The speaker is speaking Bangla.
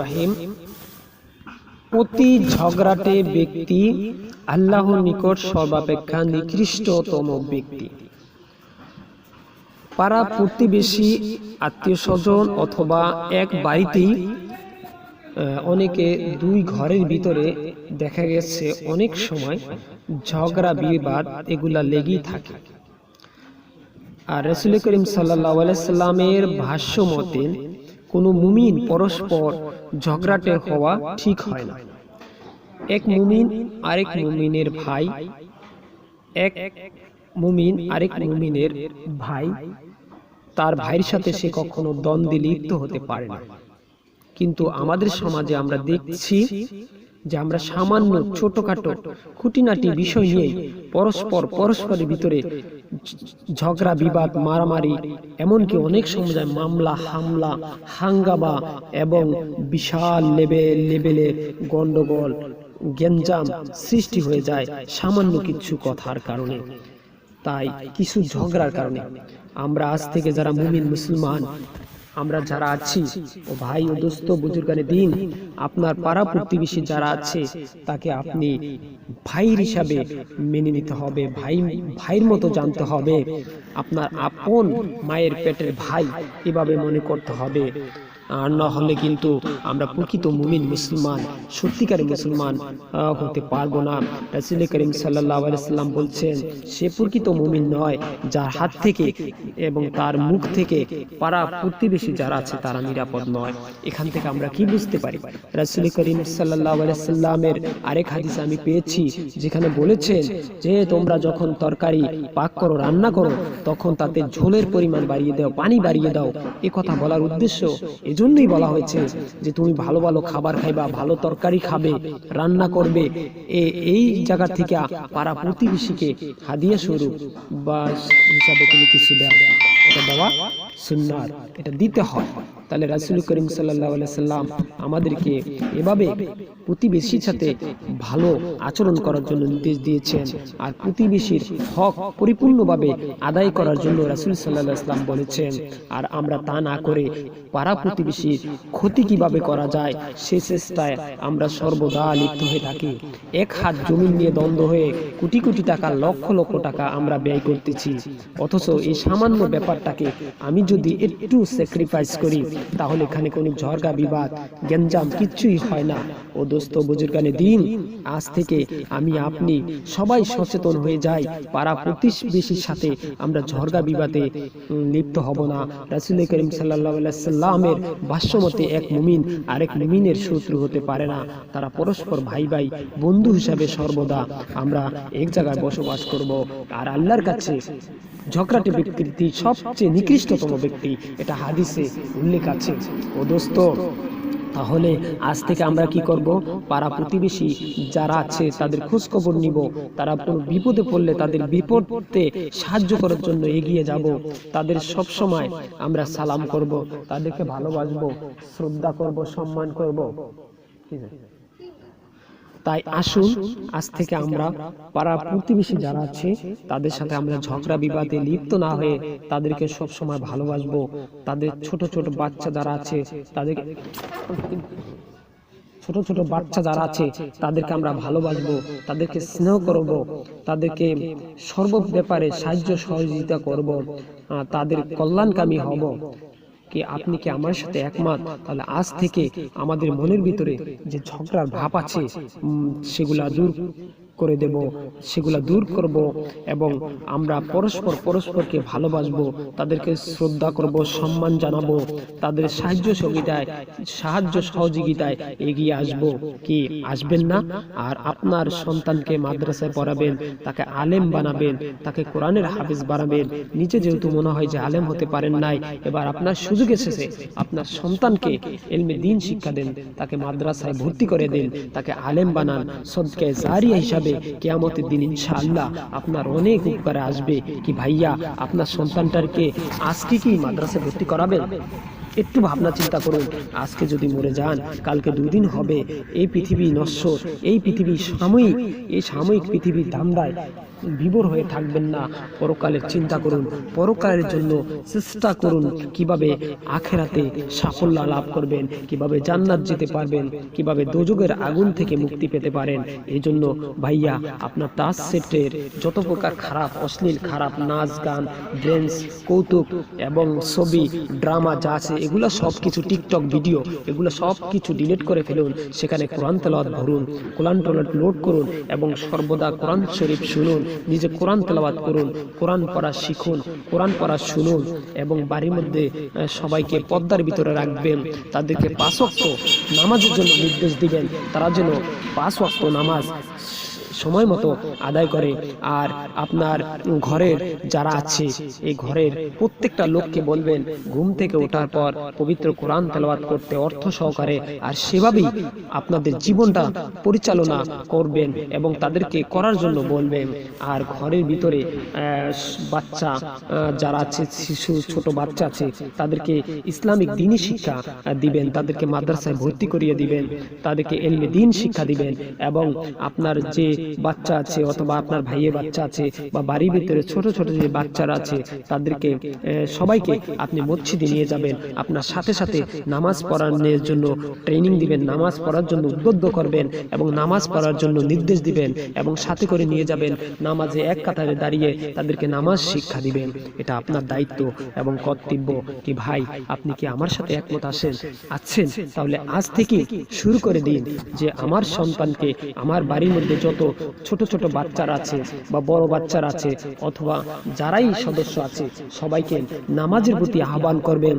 রহিম। অতি ঝগড়াটে ব্যক্তি আল্লাহর নিকট সর্বাপেক্ষা নিকৃষ্টতম ব্যক্তি। পাড়া প্রতিবেশী আত্মীয় স্বজন অথবা এক বাড়িতেই অনেকে দুই ঘরের ভিতরে দেখা গেছে অনেক সময় ঝগড়া, বিবাদ এগুলা লেগেই থাকে। আর রসুল করিম সাল্লাহ সাল্লামের ভাষ্য মতে কোনো মুমিন পরস্পর ঝগড়াটে হওয়া ঠিক হয় না। এক মুমিন আরেক মুমিনের ভাই, এক মুমিন আরেক মুমিনের ভাই, তার ভাইয়ের সাথে সে কখনো দ্বন্দ্বে লিপ্ত হতে পারে না। কিন্তু আমাদের সমাজে আমরা দেখছি যে আমরা সামান্য ছোটখাটো খুঁটিনাটি বিষয় নিয়ে পরস্পর পরস্পরের ভিতরে ঝগড়া, বিবাদ, মারামারি, এমনকি অনেক সময় মামলা, হামলা, হাঙ্গামা এবং বিশাল লেভেল লেভেলে গন্ডগোল গেঞ্জাম সৃষ্টি হয়ে যায় সামান্য কিছু কথার কারণে। তাই কিছু ঝগড়ার কারণে আমরা আজ থেকে যারা মুমিন, মুসলমান আমরা যারা আছি, ও ভাই ও দোস্ত, বুজুর্গানে দিন, আপনার পাড়া প্রতিবেশী যারা আছে, তাকে আপনি ভাইয়ের হিসাবে মেনে নিতে হবে, ভাই, ভাইয়ের মতো জানতে হবে। আপনার আপন মায়ের পেটের ভাই এভাবে মনে করতে হবে। আর না হলে কিন্তু আমরা প্রকৃত মুমিন মুসলমান, সত্যিকারের মুসলমান হতে পারব না। রাসুল করিম সাল্লাহ সাল্লাম বলছেন, সে প্রকৃত মুমিন নয়, যার হাত থেকে এবং তার মুখ থেকে পাড়া প্রতিবেশী যারা আছে, তারা নিরাপদ নয়। এখান থেকে আমরা কি বুঝতে পারি? রাসুল করিম সাল্লাহ সাল্লামের আরেক হাদিস আমি পেয়েছি, যেখানে বলেছেন যে, তোমরা যখন তরকারি পাক করো, রান্না করো, তখন তাতে ঝোলের পরিমাণ বাড়িয়ে দাও, পানি বাড়িয়ে দাও। এ কথা বলার উদ্দেশ্য এজন্যই বলা হয়েছে যে তুমি ভালো ভালো খাবার খাইবা, ভালো তরকারি খাবে, রান্না করবে। এই জায়গা থেকে পাড়া প্রতিবেশীকে হাদিয়া স্বরূপ বা হিসাবে তুমি কিছু দেওয়া এটা দেওয়া সুন্নার এটা দিতে হয়। তাহলে রাসুল করিম সাল্লাহ সাল্লাম আমাদেরকে এভাবে প্রতিবেশীর সাথে ভালো আচরণ করার জন্য নির্দেশ দিয়েছেন। আর প্রতিবেশীর হক পরিপূর্ণভাবে আদায় করার জন্য রাসুল সাল্লাহ ইসলাম বলেছেন আর আমরা তা না করে পাড়া প্রতিবেশীর ক্ষতি কীভাবে করা যায় সে চেষ্টায় আমরা সর্বদা লিপ্ত হয়ে থাকি। এক হাত জমিন নিয়ে দ্বন্দ্ব হয়ে কোটি কোটি টাকা লক্ষ লক্ষ টাকা আমরা ব্যয় করতেছি। অথচ এই সামান্য ব্যাপারটাকে আমি যদি একটু স্যাক্রিফাইস করি তাহলে এখানে কোনো ঝরগা বিবাদ গেঞ্জাম কিচ্ছুই হয় না। ও দোস্ত বুজুর্গানে দিন, আজ থেকে আমি আপনি সবাই সচেতন হয়ে যাই, পাড়া প্রতিবেশীর সাথে আমরা ঝরগা বিবাদে লিপ্ত হব না। রাসুল করিম সাল্লাহ সাল্লামের ভাষ্যমতে এক মুমিন আরেক মুমিনের শত্রু হতে পারে না। তারা পরস্পর ভাই ভাই, বন্ধু হিসাবে সর্বদা আমরা এক জায়গায় বসবাস করব। আর আল্লাহর কাছে ঝগড়াটে ব্যক্তি সবচেয়ে নিকৃষ্টতম ব্যক্তি, এটা হাদিসে উল্লেখ আছে। ও দোস্ত তাহলে আজ থেকে আমরা কি করব? পাড়া প্রতিবেশী যারা আছে তাদের খোঁজখবর নিব। তারা কোনো বিপদে পড়লে তাদের বিপদে সাহায্য করার জন্য এগিয়ে যাব। তাদের সব সময় আমরা সালাম করব, তাদেরকে ভালোবাসবো, শ্রদ্ধা করব, সম্মান করব। ঠিক আছে তাই আসুন আজ থেকে আমরা পাড়া প্রতিবেশী যারা আছে তাদের সাথে আমরা ঝগড়া বিবাদে লিপ্ত না হয়ে তাদেরকে সব সময় ভালোবাসবো। তাদের ছোট ছোট বাচ্চা যারা আছে তাদেরকে ছোট ছোট বাচ্চা যারা আছে তাদেরকে আমরা ভালোবাসবো তাদেরকে স্নেহ করব তাদেরকে সর্ব ব্যাপারে সাহায্য সহযোগিতা করব তাদের কল্যাণকামী হব। কি আপনি কি আমার সাথে একমত? তাহলে আজ থেকে আমাদের মনের ভিতরে যে ঝগড়ার ভাব আছে সেগুলা দূর করে দেব, সেগুলা দূর করব এবং আমরা পরস্পর পরস্পরকে ভালোবাসবো, তাদেরকে শ্রদ্ধা করব, সম্মান জানাব, তাদের সাহায্য সহযোগিতায় সাহায্য সহযোগিতায় এগিয়ে আসব। কি, আসবেন না? আর আপনার সন্তানকে মাদ্রাসায় পড়াবেন, তাকে আলেম বানাবেন, তাকে কোরআনের হাফিজ বানাবেন নিজে যেহেতু মনে হয় যে আলেম হতে পারেন নাই, এবার আপনার সুযোগ এসেছে, আপনার সন্তানকে এলমে দিন শিক্ষা দেন, তাকে মাদ্রাসায় ভর্তি করে দেন, তাকে আলেম বানান সদকে জারিয়া হিসাবে কেয়ামতের দিন ইনশাআল্লাহ আপনার অনেক উপকারে আসবে। কি ভাইয়া, আপনার সন্তানটাকে আজকে কি মাদ্রাসায় ভর্তি করাবেন? একটু ভাবনা চিন্তা করুন। আজকে যদি মরে যান, কালকে দুই দিন হবে। এই পৃথিবী নশ্বর, এই পৃথিবী সাময়িক, এই সাময়িক পৃথিবীর ধান্দায় বিভোর হয়ে থাকবেন না। পরকালের চিন্তা করুন, পরকালের জন্য চেষ্টা করুন কীভাবে আখেরাতে সাফল্য লাভ করবেন, কীভাবে জান্নাত যেতে পারবেন, কীভাবে দোজগের আগুন থেকে মুক্তি পেতে পারেন। এই জন্য ভাইয়া, আপনার তাস সেটের যত প্রকার খারাপ, অশ্লীল, খারাপ নাচ, গান ড্যান্স কৌতুক এবং ছবি ড্রামা যা আছে এগুলো সব কিছু টিকটক ভিডিও, এগুলো সব কিছু ডিলিট করে ফেলুন। সেখানে কোরআন তেলাওয়াত ভরুন, কোরআন টোলাট লোড করুন এবং সর্বদা কোরআন শরীফ শুনুন, নিজে কোরআন তেলাওয়াত করুন, কোরআন পড়া শিখুন, কোরআন পড়া শুনুন এবং বাড়ির মধ্যে সবাইকে পদ্মার ভিতরে রাখবেন। তাদেরকে পাঁচ ওয়াক্ত নামাজের জন্য নির্দেশ দিবেন। তারা যেন পাঁচ ওয়াক্ত নামাজ সময় মতো আদায় করে। আর আপনার ঘরের যারা আছে, এই ঘরের প্রত্যেকটা লোককে বলবেন, ঘুম থেকে ওঠার পর পবিত্র কোরআন তেলাওয়াত করতে অর্থ সহকারে আর সেভাবেই আপনাদের জীবনটা পরিচালনা করবেন এবং তাদেরকে করার জন্য বলবেন। আর ঘরের ভিতরে বাচ্চা যারা আছে, শিশু, ছোট বাচ্চা আছে, তাদেরকে ইসলামিক দিনই শিক্ষা দিবেন, তাদেরকে মাদ্রাসায় ভর্তি করিয়ে দিবেন, তাদেরকে এলমে দিন শিক্ষা দিবেন এবং আপনার যে বাচ্চা আছে অথবা আপনার ভাইয়ের বাচ্চা আছে বা বাড়ির ভিতরে ছোট ছোট যে বাচ্চারা আছে, তাদেরকে সবাইকে আপনি মসজিদে নিয়ে যাবেন। আপনার সাথে সাথে নামাজ পড়ানোর জন্য ট্রেনিং দিবেন, নামাজ পড়ার জন্য উদ্বুদ্ধ করবেন এবং নামাজ পড়ার জন্য নির্দেশ দিবেন এবং সাথে করে নিয়ে যাবেন। নামাজে এক কাতারে দাঁড়িয়ে তাদেরকে নামাজ শিক্ষা দিবেন। এটা আপনার দায়িত্ব এবং কর্তব্য। কি ভাই, আপনি কি আমার সাথে একমত আসেন আছেন। তাহলে আজ থেকে শুরু করে দিন যে আমার সন্তানকে, আমার বাড়ির মধ্যে যত ছোট ছোট বাচ্চারা আছে বা বড় বাচ্চারা আছে, অথবা যারাই সদস্য আছে, সবাইকে নামাজের প্রতি আহ্বান করবেন।